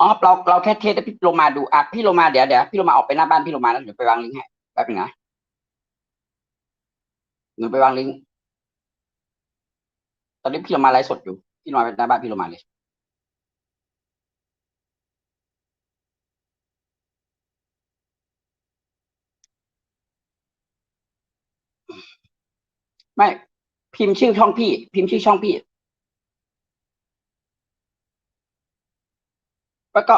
อ๋อเราเราแค่เทสให้พี่โลมาดูอะพี่โลมาเดี๋ยวเดี๋ยวพี่โลมาออกไปหน้าบ้านพี่โลมาแล้วเดี๋ยวไปวางลิงก์ให้แป๊บนึงนะหนูไปวางลิงก์ตอนนี้พี่โลมาไลฟ์สดอยู่พี่โลมาไปหน้าบ้านพี่โลมาเลยไม่พิมพ์ชื่อช่องพี่ พิมพ์ชื่อช่องพี่ แล้วก็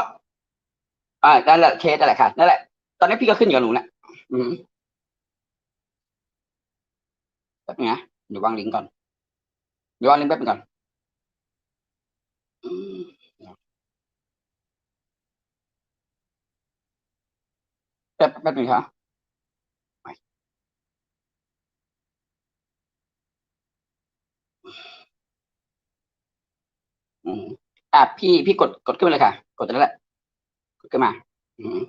อ่านั่นแหละเคสนั่นแหละค่ะนั่นแหละ ตอนนี้พี่ก็ขึ้นอยู่กับหนูนะอืมแป๊บนึงนะเดี๋ยววางลิงก์ก่อนเดี๋ยววางลิงก์แป๊บนึงก่อนแป๊บแป๊บนึงค่ะอืมอะพี่พี่กดกดขึ้นมาเลยค่ะ กดตรงนั้นแหละกดขึ้นมา อืม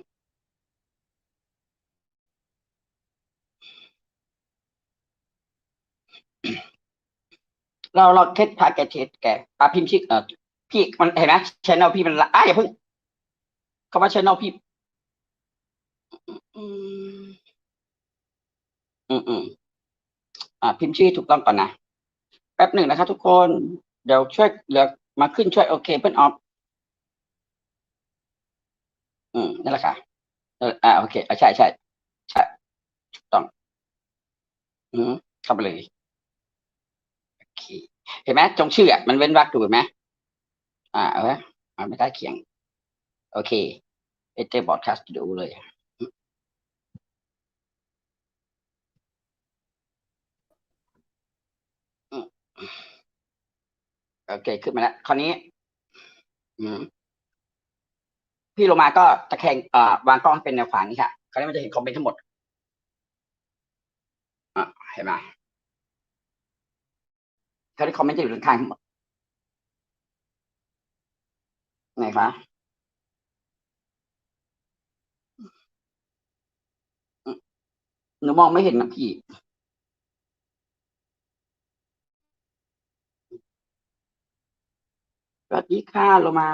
เราเราเทสพาแกเทสแกอะพิมพ์ชื่อเออพี่มันเห็นไหมชแนลพี่มันละอะอย่าเพิ่งคำว่าชแนลพี่ อืมอืมอืมอ่า พิมพ์ชื่อถูกต้องก่อนนะ แป๊บหนึ่งนะครับทุกคน เดี๋ยวช่วยเดี๋ยวมาขึ้นช่วยโอเคเพื่อนออฟ อืมนั่นแหละค่ะเอออ่าโอเคอ่าใช่ใช่ใช่ถูกต้อง อืมเข้าไปเลยโอเคเห็นไหมจงชื่ออะมันเว้นวรรคถูกไหมอ่าเอาไว้อ่าไม่ได้เขียง โอเคเอเจบอร์ดคาสดูเลยโอเค ขึ้นมาแล้ว คราวนี้ อืม พี่โลมาก็ตะแคงเอ่อวางกล้องเป็นแนวขวางนี่ค่ะคราวนี้มันจะเห็นคอมเมนต์ทั้งหมดอะเห็นไหมคราวนี้คอมเมนต์จะอยู่ด้านข้างทั้งหมดไหนคะหนูมองไม่เห็นนะพี่สวัสดีค่ะโลมา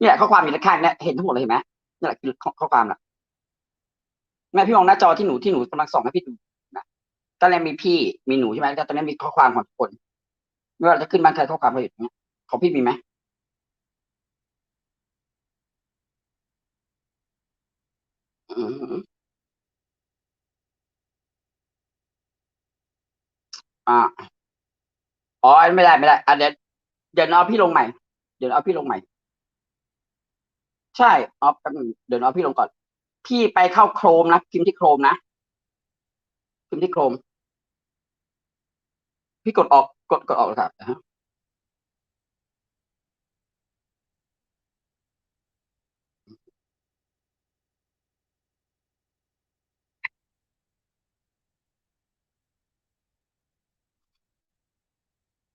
เนี่ยข้อความอยู่ด้านข้างเนี่ยเห็นทั้งหมดเลยเห็นไหมนี่แหละคือข้อข้อความน่ะแม่พี่มองหน้าจอที่หนูที่หนูกำลังส่องให้พี่ดูนะตอนแรกมีพี่มีหนูใช่ไหมแล้วตอนนี้มีข้อความของทุกคนไม่ว่าจะขึ้นบ้านใครข้อความเขาอยู่ตรงเนี้ยของพี่มีไหมอืมอ่าอ๋อไม่ได้ไม่ได้อะเดี๋ยวเดี๋ยวน้องพี่ลงใหม่ เดี๋ยวเอาพี่ลงใหม่ ใช่เอาแป๊บนึงเดี๋ยวเอพี่ลงก่อน พี่ไปเข้าโครมนะพิมพ์ที่โครมนะพิมพ์ที่โครม พี่กดออกกดกดออกเลยครับนะฮะ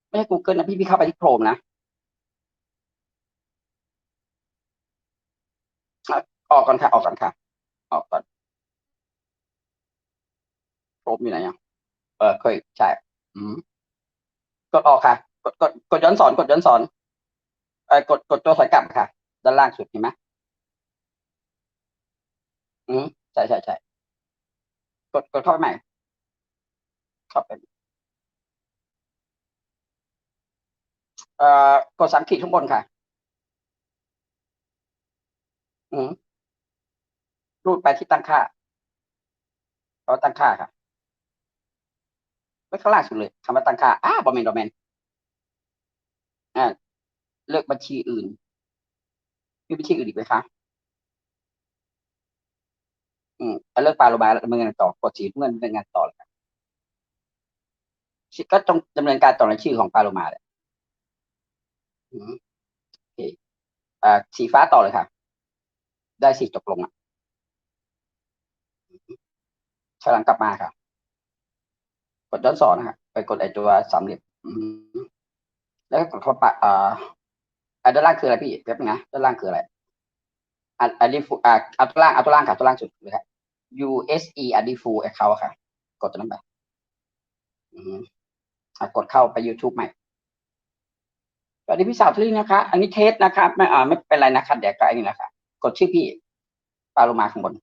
ไม่ใช่ Google นะพี่พี่เข้าไปที่โครมนะ ออกก่อนค่ะ ออกก่อนค่ะ ออกก่อนครมอยู่ไหนอะเออเคยใช่อืมกดออกค่ะ กดกดกดย้อนสอนกดย้อนสอนเออกดกดตัวสายกลับค่ะ ด้านล่างสุดเห็นไหมอืมใช่ใช่ใช่กดกดเข้าไปใหม่เข้าไปเอ่อกดสามขีดข้างบนค่ะ อืม รูดไปที่ตั้งค่าเราตั้งค่าค่ะไว้ข้างล่างสุดเลยคำว่าตั้งค่าอ้าบอมเมนบอมเมนอ่าเลือกบัญชีอื่นมีบัญชีอื่นอีกไหมคะอืมเลือกปลาโลบาดำเนินงานต่อกดสีเงินดำเนินงานต่อเลยครับก็ต้องดำเนินการต่อในชื่อของปลาโลมาเลยอืมโอเคอ่าสีฟ้าต่อเลยค่ะ ได้สีตกลงอะ ฉลังกลับมาค่ะกดย้อนสอนนะครับไปกดไอตัวสามเหลี่ยมแล้วก็กดเข้าไปอ่าอันด้านล่างคืออะไรพี่แป๊บนึงนะด้านล่างคืออะไรอันอันนี้ฟูอ่าเอาตัวล่างเอาตัวล่างค่ะตัวล่างสุดเลยครับ USE อันนี้ฟูแอคเคาท์ค่ะ กดตัวนั้นไปอือกดเข้าไป YouTube ใหม่ไปวัสดีพี่สาวที่นี่นะคะ อันนี้เทสนะคะไม่อ่าไม่เป็นไรนะคะเดี๋ยวก็อ้นี่นะคะ กดชื่อพี่ปาลงมาข้างบน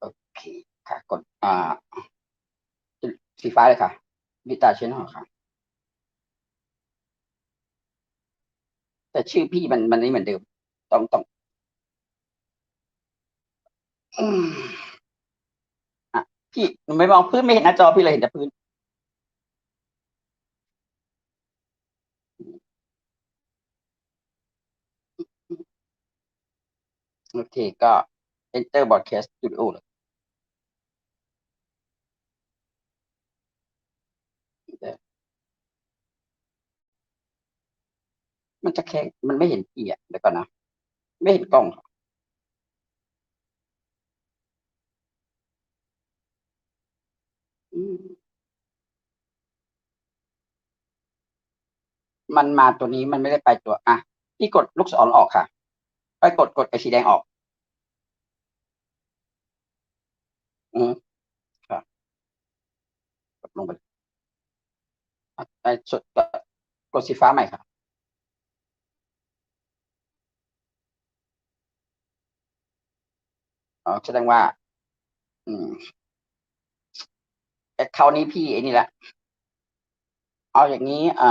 โอเค่ะ กดอ่าสีฟ้าเลยค่ะวิตาชแนลค่ะ แต่ชื่อพี่มันมันไม่เหมือนเดิม ต้องต้องอะพี่หนูไม่มองพื้นไม่เห็นหน้าจอพี่เลยเห็นแต่พื้นโอเคก็ enter broadcast studio เลยเดี๋ยว มันจะแค่มันไม่เห็นพี่อะเดี๋ยวก่อนนะ ไม่เห็นกล้องค่ะอืมมันมาตัวนี้มันไม่ได้ไปตัว อะพี่กดลูกศรออกค่ะ ไปกดกดไอสีแดงออก อืมครับกดลงไปไอสุดกดสีฟ้าใหม่ค่ะ แสดงว่า อืมแอคเคาท์นี้พี่ไอ้นี่แหละ เอาอย่างนี้ อ่า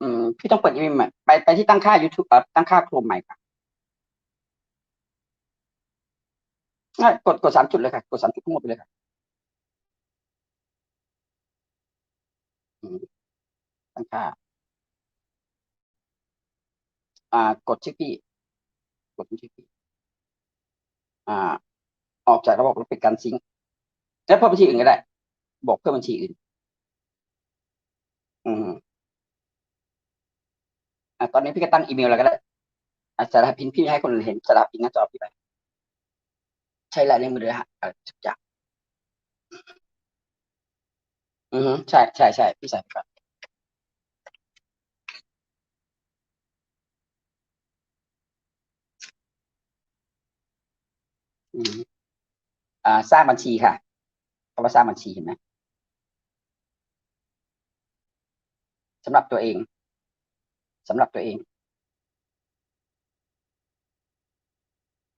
อืม พี่ต้องเปิดอีเมลใหม่ไปไปที่ตั้งค่า YouTube อะตั้งค่าโครมใหม่ค่ะอ่กดกดสามจุดเลยค่ะ กดสามจุดทั้งหมดไปเลยค่ะอืมตั้งค่า อ่า กดชื่อพี่ กดชื่อพี่อ่า ออกจากระบบแล้วปิดการซิงค์แล้วเพิ่มบัญชีอื่นก็ได้ บอกเพิ่มบัญชีอื่น อืมอะตอนนี้พี่ก็ตั้งอีเมลแล้วก็ได้อะสารพินพี่ให้คนเห็นสารพินหน้าจอพี่ไปใช้ลายนิ้วมือด้วยฮะทุกอย่างอือฮึใช่ใช่ใช่พี่ใส่ไปก่อน อ่า สร้างบัญชีค่ะคำว่าสร้างบัญชีเห็นไหมสำหรับตัวเองสำหรับตัวเอง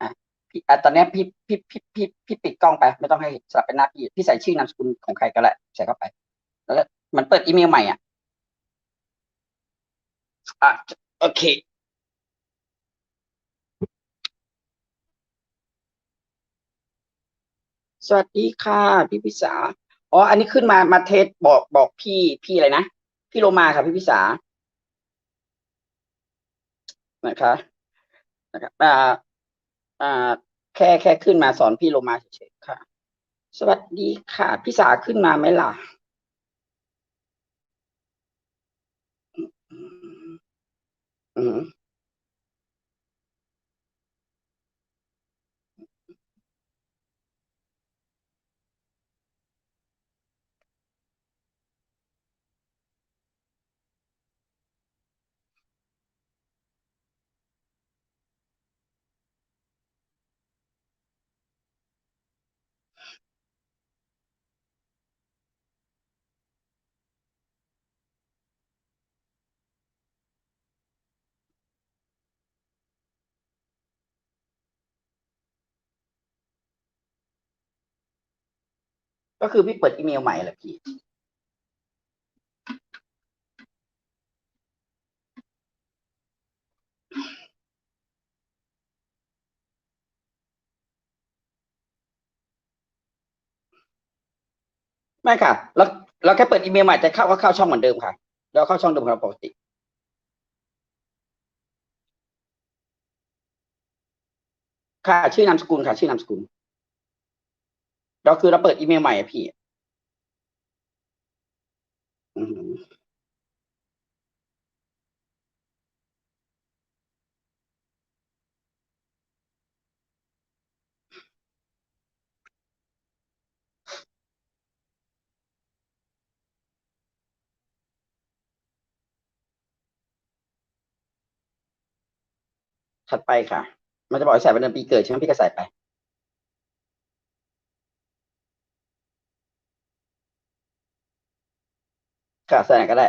อะพี่อะตอนนี้พี่พี่พี่พี่พี่ปิดกล้องไป ไม่ต้องให้สลับเป็นหน้าพี่พี่ใส่ชื่อนามสกุลของใครก็ได้วใส่เข้าไป แล้วมันเปิดอีเมลใหม่อะอะโอเค สวัสดีค่ะ พี่พิสาอ๋อ อันนี้ขึ้นมามาเทสบอกบอกพี่พี่อะไรนะ พี่โลมาค่ะพี่พิสานะคะนะครับอ่าอ่าแค่แค่ขึ้นมาสอนพี่โลมาเฉยๆค่ะ สวัสดีค่ะ พี่สาขึ้นมาไหมล่ะอืม ก็คือพี่เปิดอีเมลใหม่แหละพี่ ไม่ค่ะแล้วแล้วแค่เปิดอีเมลใหม่แต่เข้าก็เข้าช่องเหมือนเดิมค่ะแล้วเข้าช่องเดิมของเราปกติค่ะ ชื่อนามสกุลค่ะ ชื่อนามสกุล แล้วคือเราเปิดอีเมลใหม่อะพี่ถัดไปค่ะ มันจะบอกให้ใส่วันเดือนปีเกิดใช่ไหมพี่ก็ใส่ไป ค่ะใส่ไห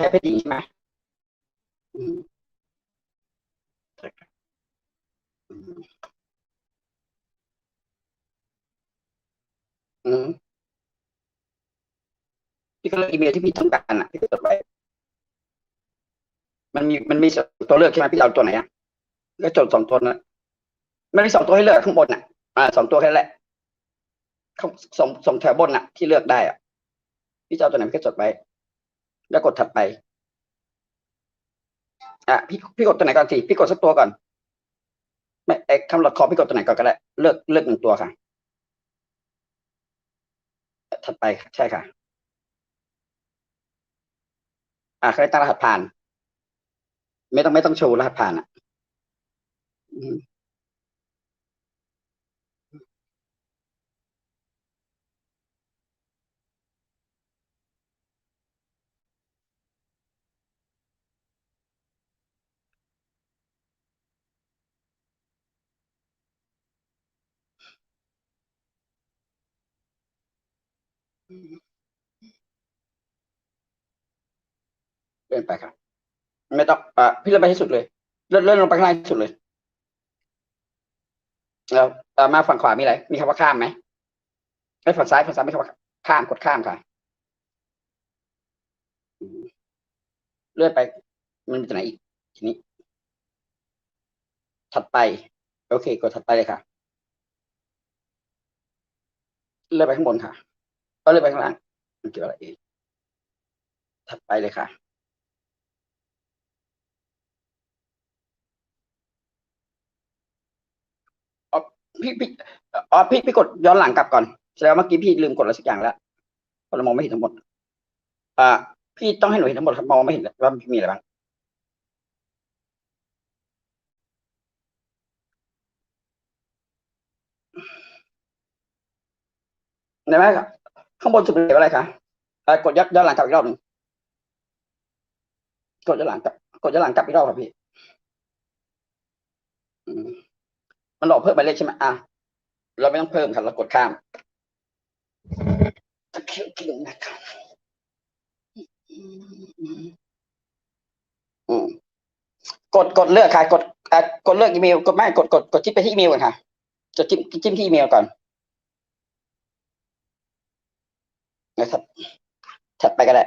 ย้าเพศชายเพศหญิงใช่ไหมอืมอืมอืมพี่ก็เลือกอีเมลที่พี่ต้องการอะพี่ก็จดไว้ มันมีมันมีตัวเลือกใช่ไหมพี่เอาตัวไหนอะก็จดสองตัวนะมันมีสองตัวให้เลือกข้างบนอะ อ่าสองตัวแค่นั้นแหละสองสองแถวบนอะ ที่เลือกได้อะพี่จะเอาตัวไหนพี่ก็จดไว้ แล้วกดถัดไป อะพี่พี่กดตัวไหนก่อนสิพี่กดสักตัวก่อน ไม่ไอ้คำหลอดคอพี่กดตัวไหนก่อนก็ได้เลือกเลือกหนึ่งตัวค่ะ ถัดไปใช่ค่ะ อ่าเขาได้ตั้งรหัสผ่าน ไม่ต้องไม่ต้องโชว์รหัสผ่านอะ เลื่อนไปครับ ไม่ต้องอ่พี่เลื่อนไปที่สุดเลยเลื่อนเลื่อนลงไปข้างล่างที่สุดเลยแล้วอ่ามาฝั่งขวามีอะไร มีคำว่าข้ามไหมไอ้ฝั่งซ้ายฝั่งซ้ายไม่คำว่าข้ามกดข้ามค่ะเลื่อนไป มันมีตัวไหนอีกทีนี้ ถัดไป โอเค กดถัดไปเลยค่ะ เลื่อนไปข้างบนค่ะ ก็เลื่อนไปข้างล่างมันเกี่ยวอะไรเองถัดไปเลยค่ะพี่พี่อ๋อพี่พี่กดย้อนหลังกลับก่อนแสดงว่าเมื่อกี้พี่ลืมกดอะไรสักอย่างแล้วเพราะเรามองไม่เห็นทั้งหมด อ่า พี่ต้องให้หนูเห็นทั้งหมดครับมองไม่เห็นว่ามีอะไรบ้างได้ไหมครับ ข้างบนสุดเป็นอะไรคะอ่ากดย้อนย้อนหลังกลับอีกรอบหนึ่งกดย้อนหลังกลับกดย้อนหลังกลับอีกรอบครับพี่มันหลอกเพิ่มหมายเลขใช่ไหมอะเราไม่ต้องเพิ่มครับเรากดข้ามตะเคียวกินนะครับกดกดเลือกค่ะ กดกดเลือกอีเมล กดไม่กดกดกดจิ้มไปที่อีเมลก่อนค่ะกดจิ้มจิ้มที่อีเมลก่อน นะครับถัดไปก็ได้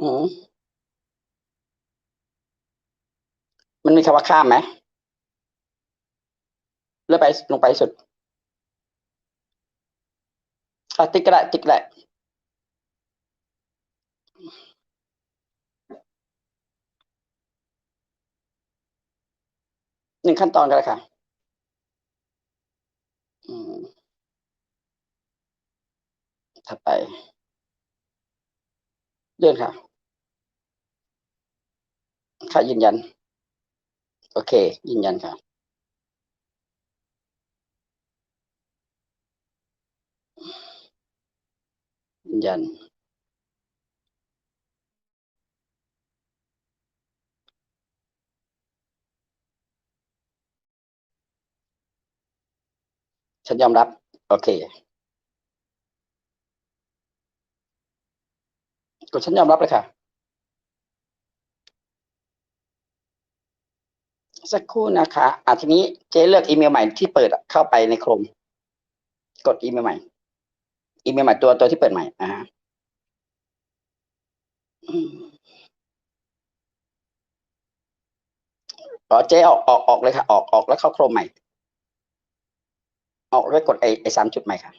อืมมันมีคำว่าข้ามไหมเลื่อนไปลงไปสุดอะติ๊กก็ได้ติ๊กก็ได้หนึ่งขั้นตอนก็ได้ค่ะ อืม ถัดไป เลื่อนค่ะ ค่ะยืนยัน โอเค ยืนยันค่ะ ยืนยัน ฉันยอมรับ โอเค กดฉันยอมรับเลยค่ะ สักครู่นะคะอะทีนี้เจ๊เลือกอีเมลใหม่ที่เปิดเข้าไปในโครม กดอีเมลใหม่ อีเมลใหม่ตัวตัวที่เปิดใหม่อ่าฮะอ๋อเจ๊ออกออกออกเลยค่ะ ออกออกแล้วเข้าโครมใหม่ ออกแล้วกดไอไอสามจุดใหม่ค่ะ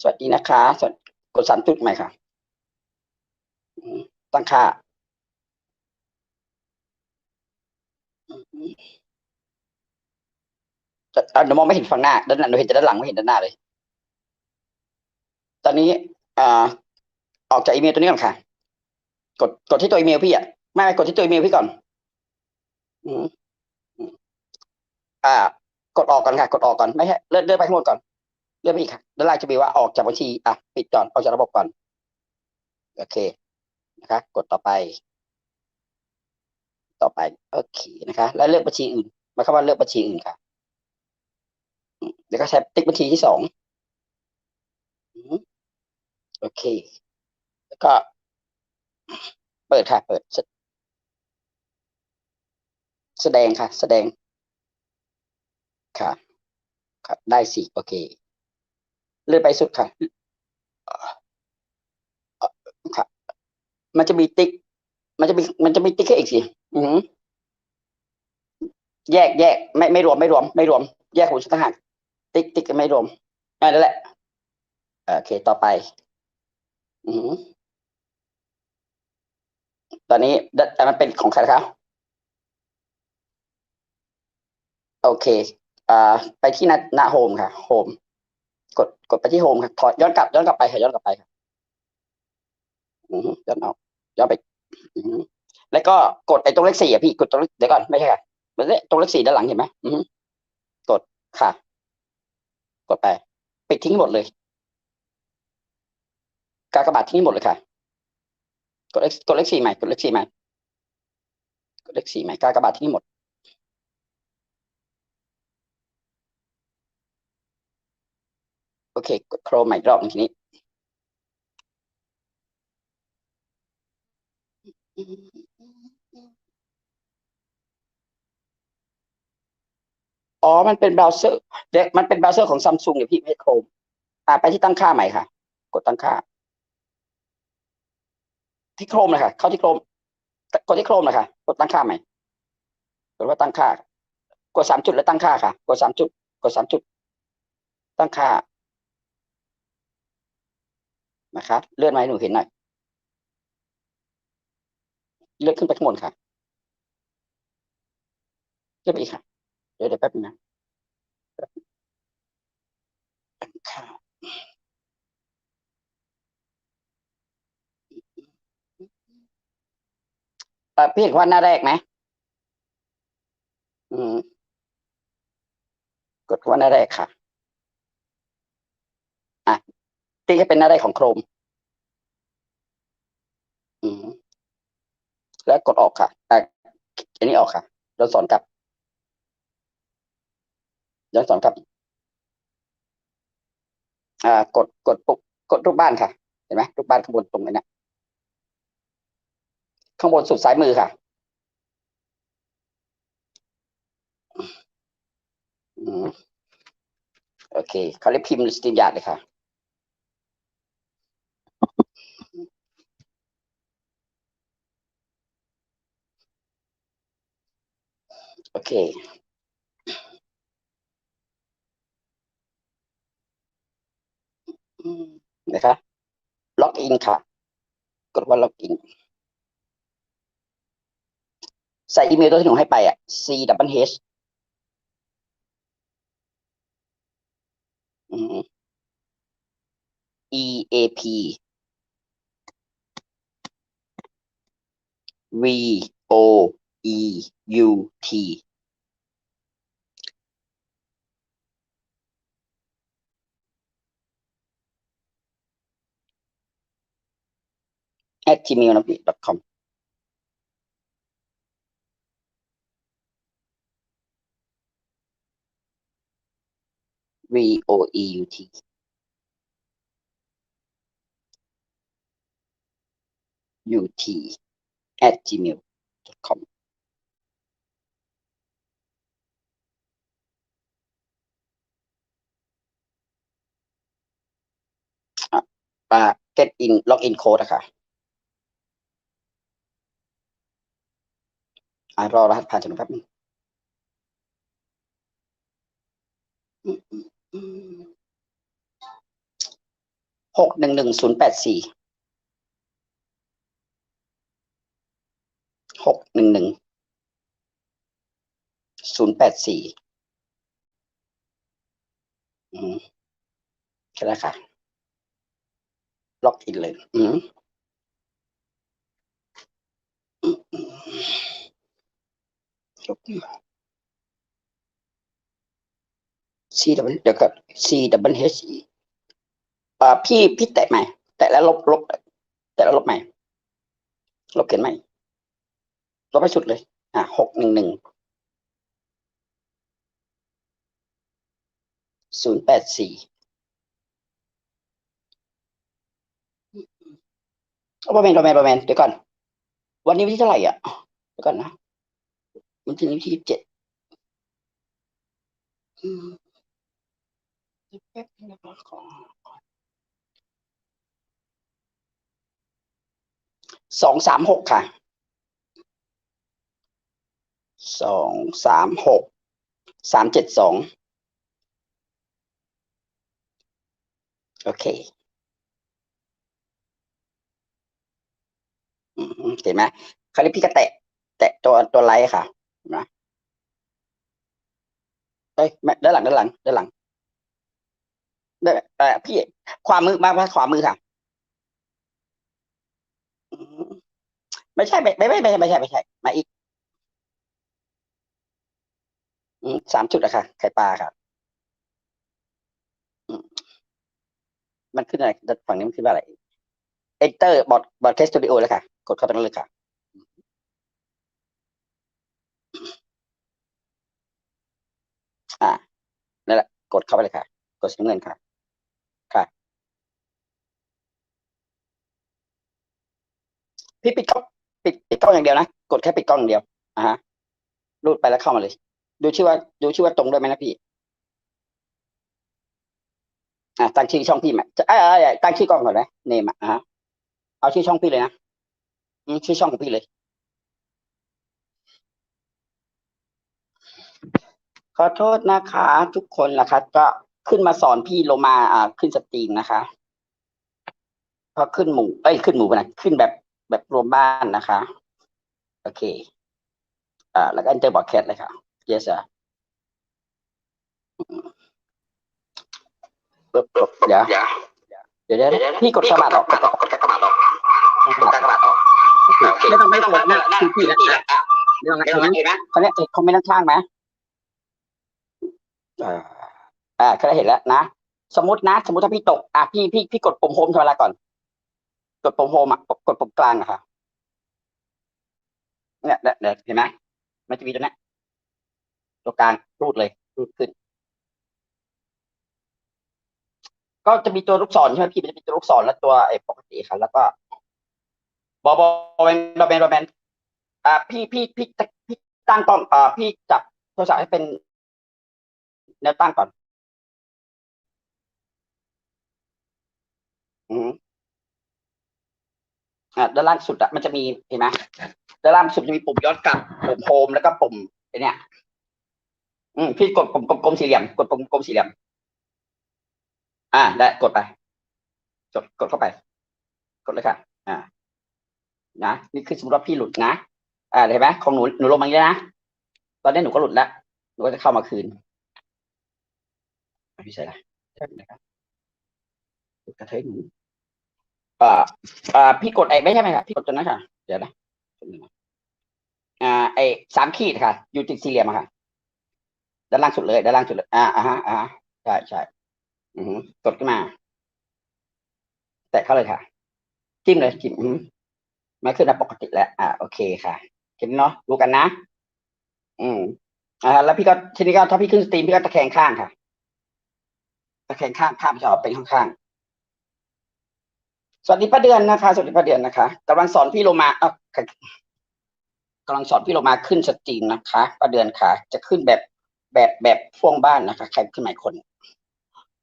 สวัสดีนะคะสวัสดีกดสามจุดใหม่ค่ะ สังขารหนูมองไม่เห็นฝั่งหน้าด้านหน้าหนูเห็นแต่ด้านหลังไม่เห็นด้านหน้าเลย ตอนนี้อ่าออกจากอีเมลตัวนี้ก่อนค่ะ กดกดที่ตัวอีเมลพี่อะไม่กดที่ตัวอีเมลพี่ก่อนอืมอ่า กดออกก่อนค่ะ กดออกก่อนไม่ใช่เลื่อนเลื่อนไปข้างบนก่อนเลื่อนไปอีกค่ะด้านล่างจะมีว่าออกจากบัญชีอะปิดก่อนออกจากระบบก่อน โอเค นะคะกดต่อไป ต่อไปโอเคนะคะ แล้วเลือกบัญชีอื่นมายความว่าเลือกบัญชีอื่นค่ะเดี๋ยวก็ใช้ติ๊กบัญชีที่สองโอเค แล้วก็ เปิดค่ะ เปิด แสดงค่ะ แสดง ค่ะ ค่ะ ได้สิโอเค เลื่อนไปสุดค่ะ มันจะมีติ๊ก มันจะมีมันจะมีติ๊กแค่อีกสิอือแยกแยกไม่ไม่รวมไม่รวม ไม่รวม แยกหูชุดทหารติ๊กติ๊กไม่รวมอ่านั่นแหละโอเคต่อไป อือตอนนี้แต่มันเป็นของใครครับโอเค อ่า ไปที่หน้าหน้าโฮมค่ะ โฮม กด กดไปที่โฮมค่ะถอยย้อนกลับ ย้อนกลับไปค่ะ ย้อนกลับไปค่ะ อือย้อนเอา ย้อนไปแล้วก็กดไอ้ตรงเลขสี่อะพี่กดตรงเลขเดี๋ยวก่อนไม่ใช่ค่ะมันตรงเลขสี่ด้านหลังเห็นไหมกดค่ะ กดไปปิดทิ้งหมดเลย กากบาททิ้งหมดเลยค่ะ กดเลขกดเลขสี่ใหม่กดเลขสี่ใหม่กดเลขสี่ใหม่กากบาททิ้งหมดโอเคกดโครใหม่รอบนึงทีนี้ อ๋อ มันเป็นเบราว์เซอร์เด็กมันเป็นเบราว์เซอร์ของซัมซุงเนี่ยพี่ไม่โครมอ่าไปที่ตั้งค่าใหม่ค่ะ กดตั้งค่า ที่โครมเลยค่ะ เข้าที่โครม กดที่โครมเลยค่ะ กดตั้งค่าใหม่ กดว่าตั้งค่า กดสามจุดแล้วตั้งค่าค่ะ กดสามจุด กดสามจุด ตั้งค่านะคะเลื่อนมาให้หนูเห็นหน่อย เลื่อนขึ้นไปข้างบนค่ะเลื่อนไปอีกค่ะ เดี๋ยวเดี๋ยวแป๊บนึงนะเออพี่เห็นว่าหน้าแรกไหมอืมกดว่าหน้าแรกค่ะอะติ๊กให้เป็นหน้าแรกของโครม อืม แล้วกดออกค่ะอะอันนี้ออกค่ะย้อนสอนกลับย้อนสอนกลับอ่ากดกดปุ๊บกดรูปบ้านค่ะ เห็นไหมรูปบ้านข้างบนตรงนี้นะข้างบนสุดซ้ายมือค่ะอืมโอเคเขาเรียกพิมพ์สตรีมยาดเลยค่ะ โอเคอืมนะคะล็อกอินค่ะ กดว่าล็อกอิน ใส่อีเมลตัวที่หนูให้ไปอะ c w h อืม e a p v o e u t แอด gmail นะพี่ .com v o e u t u t at gmail อ่า get in login code อะค่ะอ่ารอรหัสผ่านจากหนูแป๊บนึงหกหนึ่งหนึ่งศูนย์แปดสี่หกหนึ่งหนึ่งศูนย์แปดสี่อืมแค่นั้นค่ะ ล็อกอินเลยอืมอืมอืมล็อกอิน C W เดี๋ยวก็ C W H E อ่าพี่พี่แตะใหม่ แตะแล้วลบลบแตะแล้วลบใหม่ ลบเขียนใหม่ ลบไปสุดเลย อะหกหนึ่งหนึ่งศูนย์แปดสี่ โอ้ประมาณประมาณประมาณเดี๋ยวก่อน วันนี้วันที่เท่าไหร่อะเดี๋ยวก่อนนะวันที่นี้วันที่ยี่สิบเจ็ดอืมแป๊บนึงนะครับขอสองสามหกค่ะสองสามหกสามเจ็ดสองโอเค อืม เห็นไหมคราวนี้พี่ก็แตะ แตะตัวตัวไลท์ค่ะนะเอ้ยไม่ด้านหลังด้านหลังด้านหลังได้เอ่พี่ขวามือมามาขวามือค่ะ ไม่ใช่ไม่ไม่ไม่ไม่ใช่ไม่ใช่ไม่ใช่มาอีกสามจุดอะค่ะ ไข่ปลาค่ะมันขึ้นอะไรฝั่งนี้มันขึ้นว่าอะไร Enter บอร์ดบอร์ดแคสตูดิโอเลยค่ะ กดเข้าตรงนั้นเลยค่ะอ่านั่นแหละ กดเข้าไปเลยค่ะ กดสีน้ำเงินค่ะ ค่ะ พี่ปิดกล้องปิดปิดกล้องอย่างเดียวนะ กดแค่ปิดกล้องอย่างเดียวอ่าฮะรูดไปแล้วเข้ามาเลย ดูชื่อว่า ดูชื่อว่าตรงด้วยไหมนะพี่ อ่าตั้งชื่อช่องพี่ใหม่จะเอ้ยเอ้ยเอ้ยตั้งชื่อกล้องก่อนนะเนมอะอ่าฮะเอาชื่อช่องพี่เลยนะ ชื่อช่องของพี่เลย ขอโทษนะคะ ทุกคนนะคะ ก็ขึ้นมาสอนพี่โลมาอ่าขึ้นสตรีมนะคะพราะขึ้นหมู่เอ้ยขึ้นหมู่ไปนะขึ้นแบบแบบรวมบ้านนะคะ โอเค อ่า แล้วก็ enter broadcast เลยค่ะ yes sir ปึ๊บปึ๊บเดี๋ยวเดี๋ยวเดี๋ยวพี่กดกระบาดออกกดกดกระบาดออกกดกรออก ไม่ต้องไม่ต้องนะคือพี่แล้วเดี๋ยวนะเห็นไหมเขาเนี่ยคอมเมนต์ข้างๆไหมอ่าอ่าเขาได้เห็นแล้วนะสมมตินะ สมมติถ้าพี่ตกอะพี่พี่พี่กดปุ่มโฮมธรรมดาก่อน กดปุ่มโฮมอะกดปุ่มกลางอะค่ะเนี่ยเนี่ยเนี่ยเห็นไหมมันจะมีตัวเนี้ยตัวกลางรูดเลยรูดขึ้น ก็จะมีตัวลูกศรใช่ไหมพี่มันจะมีตัวลูกศรและตัวไอ้ปกติครับแล้วก็ บอบอแมนบอแมนบอแมนอ่าพี่พี่พี่พี่ตั้งกล้องอ่าพี่จับโทรศัพท์ให้เป็นแนวตั้งก่อน อืมอ่าด้านล่างสุดอะมันจะมีเห็นไหมด้านล่างสุดจะมีปุ่มย้อนกลับปุ่มโฮมแล้วก็ปุ่มไอเนี่ยอืมพี่กดปุ่มกลมสี่เหลี่ยมกดปุ่มกลมสี่เหลี่ยม อ่า ได้กดไปกดกดเข้าไป กดเลยค่ะ อ่า นะนี่คือสมมติว่าพี่หลุดนะอ่าเห็นไหมของหนูหนูลงมาอย่างนี้นะตอนนี้หนูก็หลุดแล้วหนูก็จะเข้ามาคืนไม่ใช่ละใช่ไหมครับกระเทยหนูอ่าอ่าพี่กดไอ้ไม่ใช่ไหมครับพี่กดตัวนั้นค่ะ เดี๋ยวนะอ่าไอ้สามขีดค่ะ อยู่ติดสี่เหลี่ยมค่ะด้านล่างสุดเลยด้านล่างสุดเลยอ่าอ่าฮะอ่าใช่ใช่อือกดขึ้นมา แตะเข้าเลยค่ะ จิ้มเลยจิ้ม อือฮึไม่ขึ้นมาปกติแล้ว อ่าโอเคค่ะเห็นเนาะรู้กันนะ อืมอ่าแล้วพี่ก็ทีนี้ก็ถ้าพี่ขึ้นสตรีมพี่ก็ตะแคงข้างค่ะ ตะแคงข้างข้างจะออกเป็นข้างๆสวัสดีป้าเดือนนะคะสวัสดีป้าเดือนนะคะกำลังสอนพี่โลมาเอ้ากำลังสอนพี่โลมาขึ้นสตรีมนะคะป้าเดือนค่ะ จะขึ้นแบบแบบแบบพ่วงบ้านนะคะ ใครขึ้นใหม่คน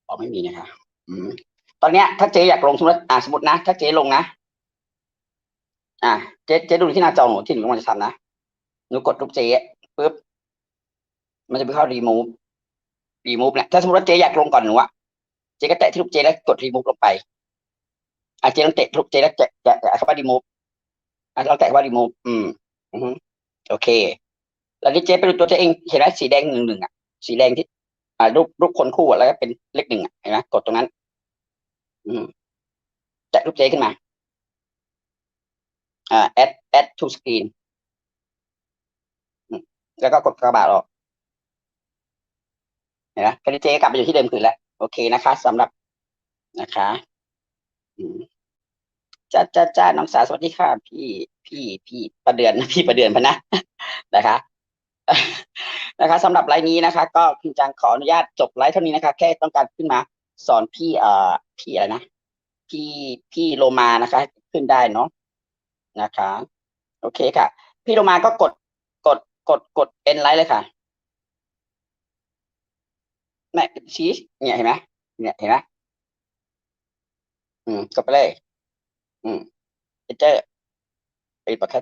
อ๋อไม่มีนะคะ อืมตอนเนี้ยถ้าเจ๊อยากลงสมมติอ่าสมมตินะ ถ้าเจ๊ลงนะ อ่าเจ๊เจ๊ดูที่หน้าจอหนูที่หนูกำลังจะทำนะหนูกดรูปเจ๊ปุ๊บมันจะไปเข้ารีมูฟรีมูฟเนี่ยถ้าสมมติว่าเจ๊อยากลงก่อนหนูอะเจ๊ก็แตะที่รูปเจ๊แล้วกดรีมูฟลงไปอะเจ๊ต้องแตะรูปเจ๊แล้วแตะแตะแตะคำว่ารีมูฟอะเราแตะว่ารีมูฟอืมอือโอเคแล้วนี่เจ๊ไปดูตัวเจ๊เองเห็นไหมสีแดงหนึ่งหนึ่งอะสีแดงที่อ่ารูปรูปคนคู่อะแล้วก็เป็นเลขหนึ่งอะเห็นไหมกดตรงนั้น อืมแตะรูปเจขึ้นมา อ่า add add to screen แล้วก็กดกระบาดออกเห็นไหมค่นี้เจกลับไปอยู่ที่เดิมคืนแล้ว โอเคนะคะสำหรับนะคะจ้าจ้าจ้าน้องสาวสวัสดีค่ะ พี่พี่พี่ประเดือนพี่ประเดือนพะนะนะคะนะคะสำหรับไลน์นี้นะคะ ก็คุณจังขออนุญาตจบไลฟ์เท่านี้นะคะ แค่ต้องการขึ้นมา สอนพี่เอ่อพี่อะไรนะพี่พี่โลมานะคะ ขึ้นได้เนาะ นะคะ โอเคค่ะ พี่โลมาก็กดกดกดกดเอ็นไลท์เลยค่ะแม่ชี้เนี่ยเห็นไหมเนี่ยเห็นไหมอืมกดไปเลย อืมเจอร์ไปดปะคั